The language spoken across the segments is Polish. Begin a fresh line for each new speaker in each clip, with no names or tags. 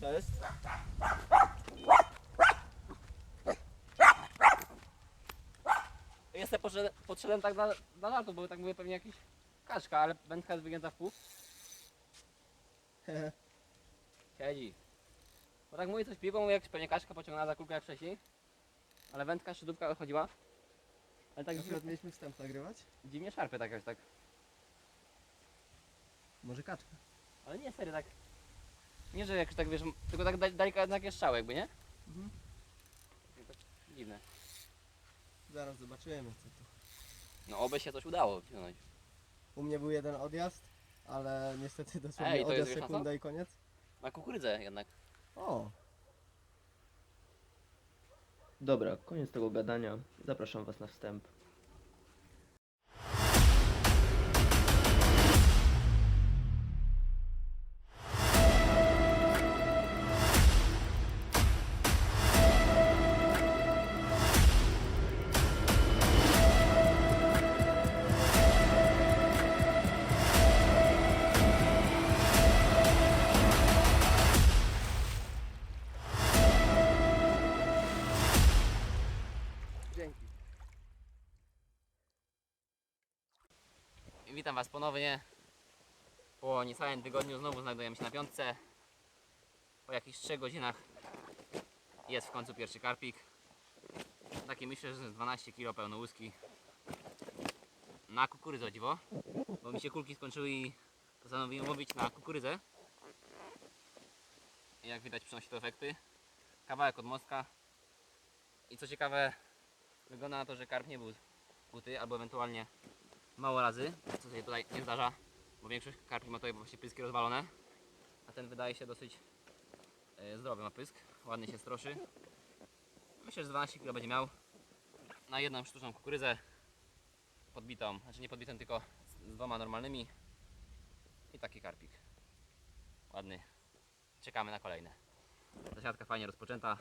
Co jest?
Jestem podszedłem, podszedłem tak na, na żartu, bo tak mówię pewnie jakiś kaczka, ale wędka jest wygięta w pół. Siedzi. Bo tak mówię coś piwo, mówię jak pewnie kaczka pociągnęła za kulkę jak wcześniej. Ale wędka, szydówka chodziła. Ale tak
Akurat mieliśmy wstęp nagrywać?
dziwnie szarpie tak jakoś tak.
Może kaczka.
Ale nie serio tak. Nie, że jakoś tak wiesz, tylko tak da- daleko takie strzały jakby, nie?
Mhm.
Tak dziwne.
Zaraz zobaczymy co tu.
No oby się coś udało wziąć.
U mnie był jeden odjazd, ale niestety dosłownie
Ej, to jest
odjazd
na
sekunda i koniec.
Na kukurydzę jednak.
O,
Dobra, koniec tego gadania. Zapraszam Was na wstęp.
Witam Was ponownie. Po niecałym tygodniu znowu znajdujemy się na piątce. Po jakichś 3 godzinach jest w końcu pierwszy karpik. Taki myślę, że z 12 kg pełno łuski. Na kukurydzę dziwo. Bo mi się kulki skończyły i postanowiłem łowić na kukurydzę. I Jak widać przynosi to efekty. Kawałek od mostka. I co ciekawe, wygląda na to, że karp nie był kuty, albo ewentualnie mało razy, co się tutaj nie zdarza, bo większość karpi ma tutaj właśnie pyski rozwalone, a ten wydaje się dosyć e, zdrowy ma pysk, ładnie się stroszy. Myślę, że z 12 kg będzie miał na jedną sztuczną kukurydzę podbitą, znaczy nie podbitą, tylko z dwoma normalnymi i taki karpik. Ładny. Czekamy na kolejne. Zasiadka fajnie rozpoczęta.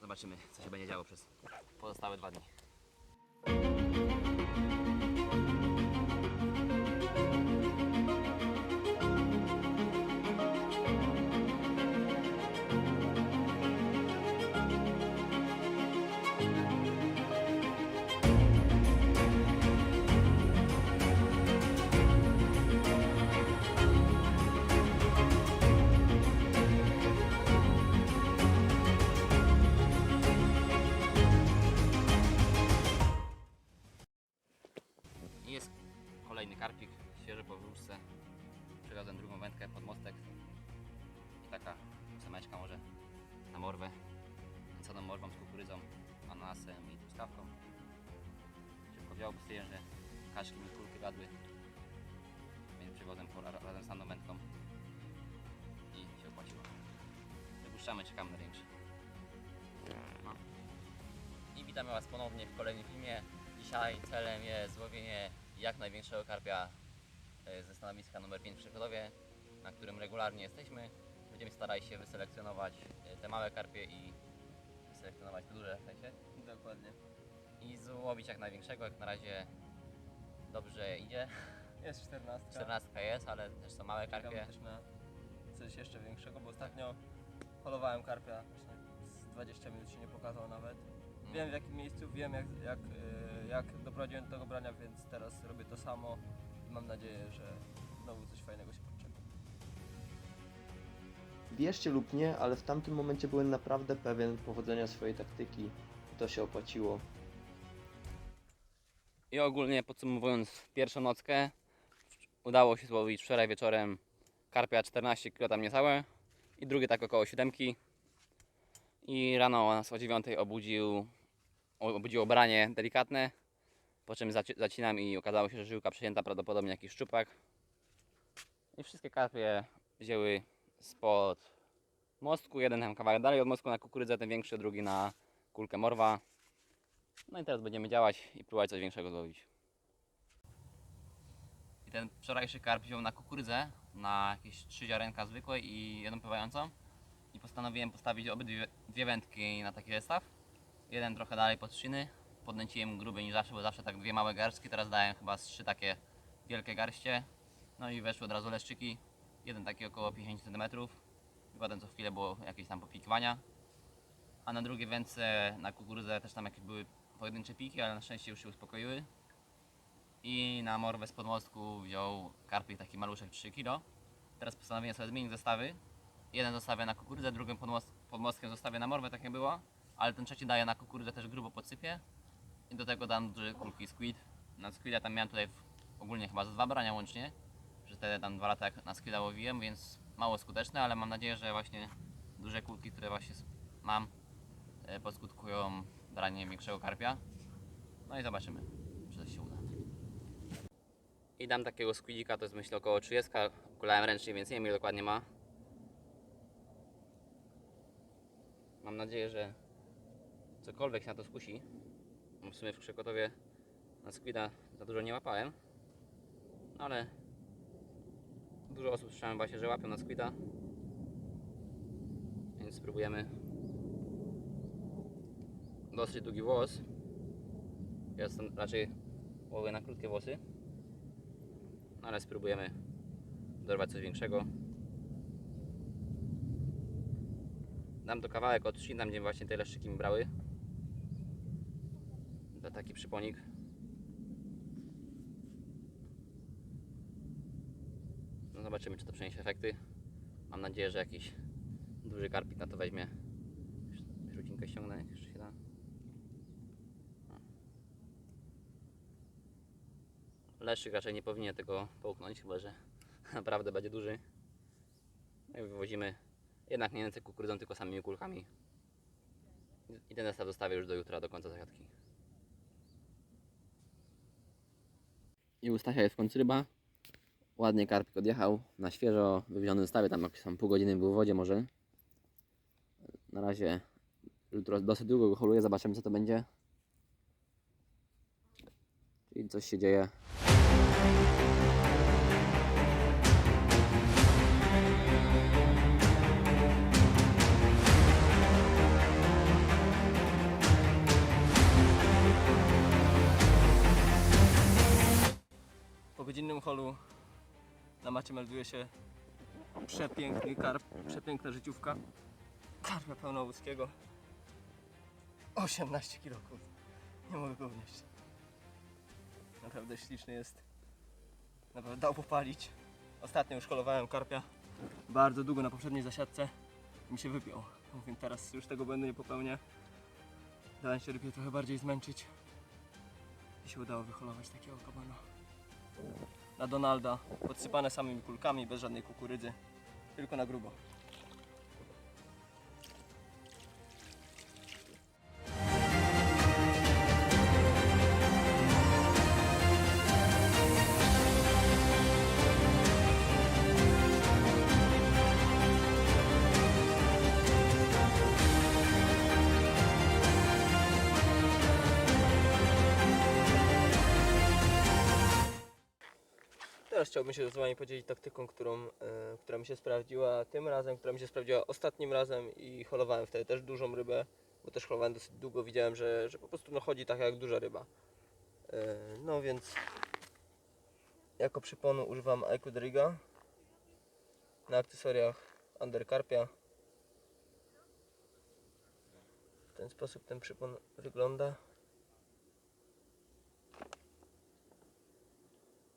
Zobaczymy, co się będzie działo przez pozostałe dwa dni. I Stwierdziłem, że kaczki mi kulki gadły. Więc przywiozłem po, razem z wędką. I się opłaciło. Wypuszczamy, czekamy na większy. No. I witamy Was ponownie w kolejnym filmie. Dzisiaj celem jest złowienie jak największego karpia e, ze stanowiska numer 5 w Przechodowie, na którym regularnie jesteśmy. Będziemy starali się wyselekcjonować e, te małe karpie i wyselekcjonować te duże w sensie.
Dokładnie.
I złowić jak największego, jak na razie dobrze idzie.
Jest 14.
14 jest, ale też są małe
Czekamy
karpie.
też na coś jeszcze większego, bo ostatnio holowałem karpia. Właśnie z 20 minut się nie pokazał nawet.
Mm.
Wiem w jakim miejscu, wiem jak, jak, y, jak doprowadziłem do tego brania, więc teraz robię to samo. Mam nadzieję, że znowu coś fajnego się podczepi.
Wierzcie lub nie, ale w tamtym momencie byłem naprawdę pewien powodzenia swojej taktyki. I to się opłaciło.
I ogólnie podsumowując pierwszą nockę, udało się złowić wczoraj wieczorem karpia 14 kg tam niecałe i drugi tak około 7. I rano nas o 9 obudził, obudziło branie delikatne, po czym zaci- zacinam i okazało się, że żyłka przecięta prawdopodobnie jakiś szczupak. I wszystkie karpie wzięły spod mostku, jeden tam kawałek dalej od mostku na kukurydzę, ten większy, drugi na kulkę morwa. No i teraz będziemy działać i próbować coś większego złowić. I ten wczorajszy karp wziął na kukurydzę, na jakieś trzy ziarenka zwykłe i jedną pływającą. I postanowiłem postawić obydwie dwie wędki na taki zestaw. Jeden trochę dalej pod szyny. Podnęciłem grubiej niż zawsze, bo zawsze tak dwie małe garstki. Teraz dałem chyba z trzy takie wielkie garście. No i weszły od razu leszczyki. jeden taki około 50 cm. Potem co chwilę było jakieś tam popikiwania. A na drugiej wędce na kukurydzę też tam jakieś były pojedyncze piki, ale na szczęście już się uspokoiły. I na morwę z podmostku wziął karpik taki maluszek 3 kg. Teraz postanowiłem sobie zmienić zestawy. Jeden zostawię na kukurydzę, drugim podmost, podmostkiem zostawię na morwę, tak jak było. Ale ten trzeci daję na kukurydzę też grubo podsypię. I do tego dam duże kulki squid. Na squida tam miałem tutaj ogólnie chyba dwa brania łącznie. Że wtedy tam dwa lata jak na squida łowiłem, więc mało skuteczne, ale mam nadzieję, że właśnie duże kulki, które właśnie mam, e, poskutkują braniem większego karpia. No i zobaczymy, czy to się uda. I dam takiego squidika, to jest myślę około 30. Kulałem ręcznie, więc nie wiem ile dokładnie ma. Mam nadzieję, że cokolwiek się na to skusi. Bo W sumie w Krzekotowie na squida za dużo nie łapałem. No ale dużo osób słyszałem właśnie, że łapią na squida. Więc spróbujemy. Dosyć długi włos. Jestem raczej łowię na krótkie włosy. No ale spróbujemy dorwać coś większego. Dam to kawałek, odcinam, gdzie właśnie te leszczyki mi brały. To taki przyponik. No zobaczymy, czy to przyniesie efekty. Mam nadzieję, że jakiś duży karpik na to weźmie. Żółcinkę ściągnę, jak jeszcze się da. O. Leszczyk raczej nie powinien tego połknąć, chyba że naprawdę będzie duży. No i wywozimy jednak nie nęcę kukurydzą, tylko samymi kulkami. I ten zestaw zostawię już do jutra, do końca zagadki. I ustawia jest w końcu ryba. Ładnie karpik odjechał, na świeżo wywieziony zestawie, tam jakieś tam pół godziny był w wodzie może. Na razie dosyć długo go holuję, zobaczymy co to będzie. Czyli coś się dzieje.
Po godzinnym holu na macie melduje się przepiękny karp, przepiękna życiówka. Karpia pełnołudzkiego. 18 kg. Nie mogę go wnieść. Naprawdę śliczny jest. Naprawdę dał popalić. Ostatnio już holowałem karpia bardzo długo na poprzedniej zasiadce mi się wypiął. Mówię, teraz już tego będę nie popełnię. Dałem się rybie trochę bardziej zmęczyć. I się udało wyholować takiego kabana na Donalda, podsypane samymi kulkami, bez żadnej kukurydzy, tylko na grubo. Chciałbym się z Wami podzielić taktyką, którą, e, która mi się sprawdziła tym razem, która mi się sprawdziła ostatnim razem i holowałem wtedy też dużą rybę, bo też holowałem dosyć długo, widziałem, że, że po prostu no, chodzi tak jak duża ryba. E, no więc jako przyponu używam Aikudriga na akcesoriach Undercarpia. W ten sposób ten przypon wygląda.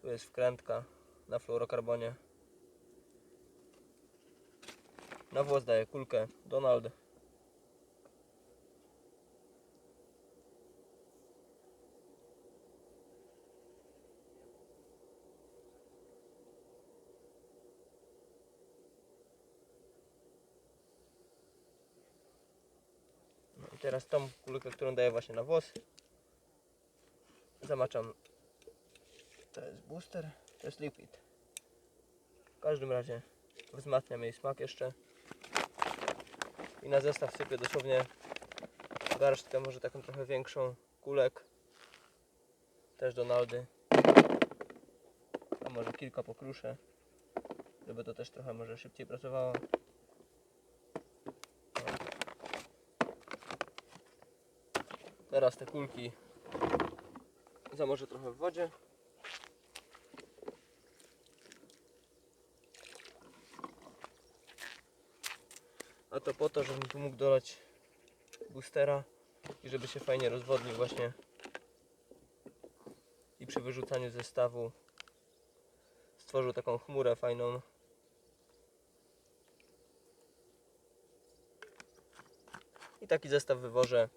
Tu jest wkrętka na fluorokarbonie. Na włos daję kulkę Donald. No i teraz tą kulkę, którą daję właśnie na włos. Zamaczam to jest booster, jest liquid. W każdym razie wzmacniam jej smak jeszcze. I na zestaw sypię dosłownie garstkę, może taką trochę większą kulek. Też Donaldy. A może kilka pokruszę. Żeby to też trochę może szybciej pracowało. Teraz te kulki zamorzę trochę w wodzie. To po to, żebym tu mógł dolać boostera i żeby się fajnie rozwodnił właśnie i przy wyrzucaniu zestawu stworzył taką chmurę fajną. I taki zestaw wywożę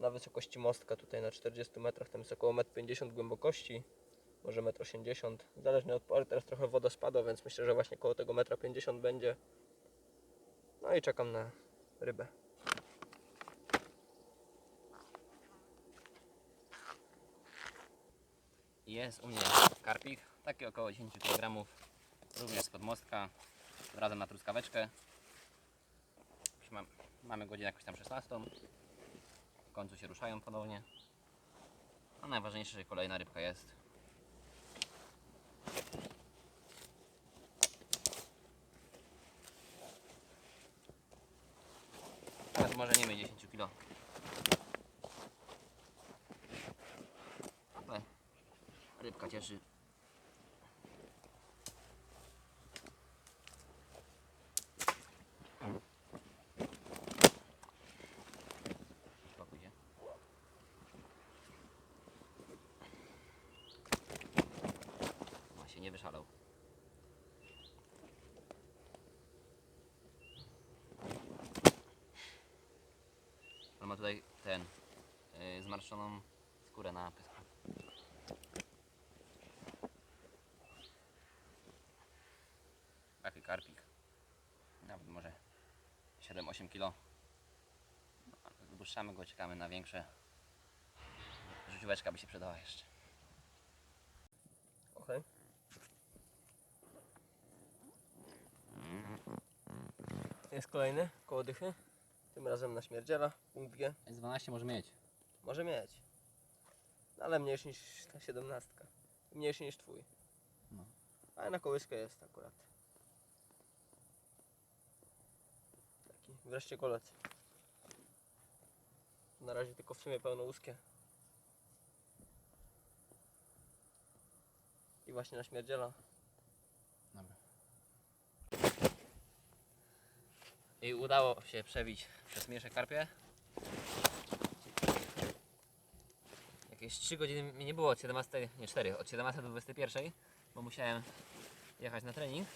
na wysokości mostka tutaj na 40 metrach, tam jest około 1,50 m głębokości, może 1,80 m, zależnie od pory, teraz trochę woda spada, więc myślę, że właśnie koło tego 1,50 m będzie. No i czekam na rybę.
Jest u mnie karpik, taki około 10 kg, również z podmostka, razem na truskaweczkę. Mamy godzinę jakąś tam 16. W końcu się ruszają ponownie. A najważniejsze, że kolejna rybka jest. Nawet może nie mieć 10 kg. Ale rybka cieszy. Nie wyszalał. On ma tutaj ten yy, zmarszczoną skórę na pysku. Taki karpik. Nawet może 7-8 kg. Wypuszczamy go, czekamy na większe. Życióweczka by się przydała jeszcze.
Okej. Jest kolejny, koło dychy. Tym razem na śmierdziela, punkt G.
S12 może mieć.
Może mieć. No, ale mniejszy niż ta 17. Mniejszy niż twój.
No.
Ale na kołyskę jest akurat. Taki wreszcie kolec. Na razie tylko w sumie pełnouskie. I właśnie na śmierdziela.
Dobra. I udało się przebić przez mniejsze karpie. Jakieś 3 godziny mi nie było od 17, nie 4, od 17 do 21, bo musiałem jechać na trening.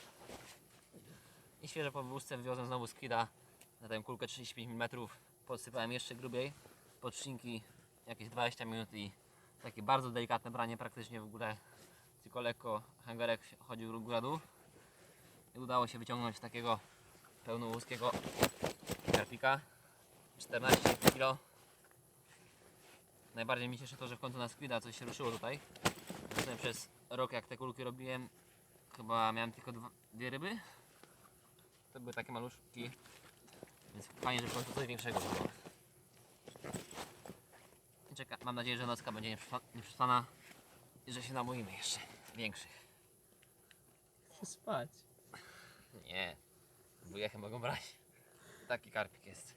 I świeżo po wózce wywiozłem znowu skida na kulkę 35 mm. Podsypałem jeszcze grubiej, pod szynki jakieś 20 minut i takie bardzo delikatne branie, praktycznie w ogóle. Tylko lekko hangarek chodził góra dół i udało się wyciągnąć takiego pełnołuskiego karpika. 14 kg najbardziej mi cieszy to, że w końcu na squida coś się ruszyło tutaj. Zresztą przez rok jak te kulki robiłem chyba miałem tylko dwie ryby. To były takie maluszki więc fajnie, że w końcu coś większego było I czeka, mam nadzieję, że nocka będzie nieprzespana i że się namoimy jeszcze większych.
Chcę spać.
Nie, wujechy mogą brać. Taki karpik jest.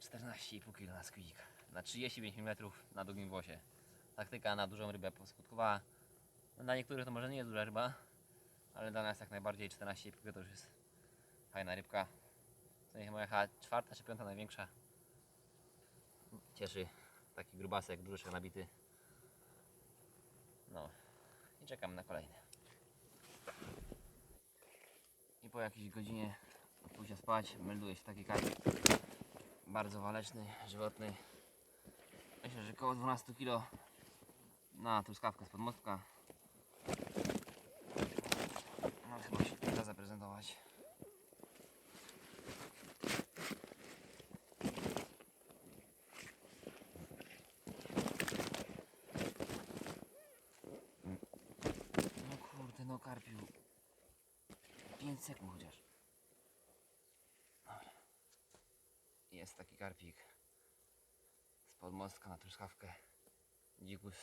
14,5 kg na squeak. Na 35 mm na długim włosie. Taktyka na dużą rybę poskutkowała. No, Dla niektórych to może nie jest duża ryba, ale dla nas jak najbardziej 14,5 kg to już jest fajna rybka. To nie moja czwarta czy piąta największa. Cieszy taki grubasek, brzuszek nabity. No i czekam na kolejne. I po jakiejś godzinie od pójścia spać melduje się taki karpik bardzo waleczny, żywotny. Myślę, że około 12 kg na truskawkę z podmostka. No, chyba się da zaprezentować. No kurde, no karpiu. 5 sekund chociaż. Dobra. Jest taki karpik z podmostka na truskawkę. Dzikus.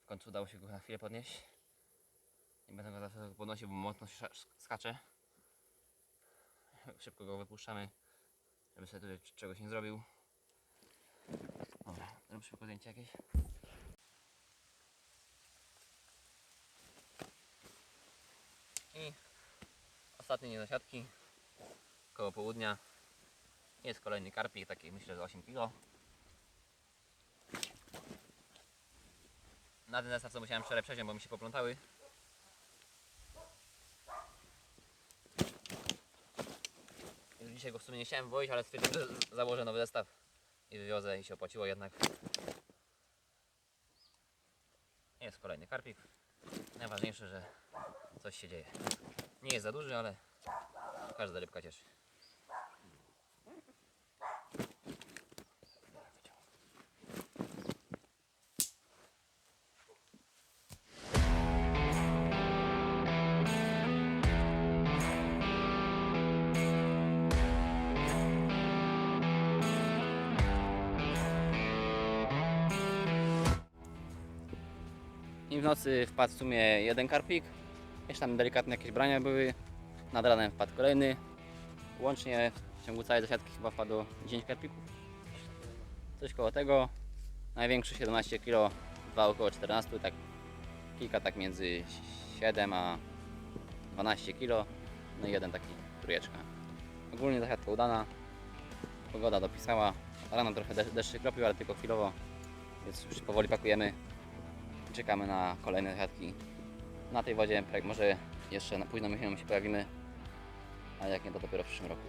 W końcu udało się go na chwilę podnieść. Nie będę go zawsze podnosił, bo mocno się skacze. Szybko go wypuszczamy, żeby sobie tutaj czegoś nie zrobił. Dobra, rób szybko zdjęcie jakieś. Ostatnie niezasiadki. koło południa. Jest kolejny karpik, taki myślę, że 8 kg. Na ten zestaw co musiałem wczoraj przejść, bo mi się poplątały. Już dzisiaj go w sumie nie chciałem wozić, ale stwierdziłem, że założę nowy zestaw i wywiozę i się opłaciło jednak. Jest kolejny karpik. Najważniejsze, że coś się dzieje. Nie jest za duży, ale każda rybka cieszy. I w nocy wpadł w sumie jeden karpik. Jeszcze tam delikatne jakieś brania były. Nad ranem wpadł kolejny. Łącznie w ciągu całej zasiadki chyba wpadło 10 karpików. Coś koło tego. Największy 17 kg, dwa około 14, tak kilka tak między 7 a 12 kg. No i jeden taki trójeczka. Ogólnie zasiadka udana. Pogoda dopisała. Rano trochę deszcz, kropił, ale tylko chwilowo. Więc już powoli pakujemy czekamy na kolejne zasiadki. Na tej wodzie jak może jeszcze na późną jesienią się pojawimy, a jak nie to dopiero w przyszłym roku.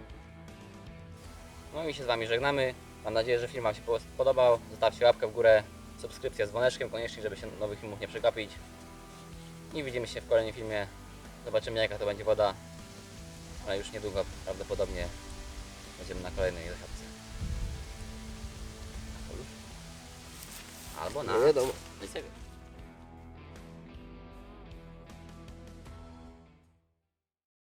No i się z Wami żegnamy. Mam nadzieję, że film Wam się po- podobał. Zostawcie łapkę w górę, subskrypcję z dzwoneczkiem koniecznie, żeby się nowych filmów nie przegapić. I widzimy się w kolejnym filmie. Zobaczymy jaka to będzie woda, ale już niedługo prawdopodobnie będziemy na kolejnej zasiadce. Albo na... nie wiem.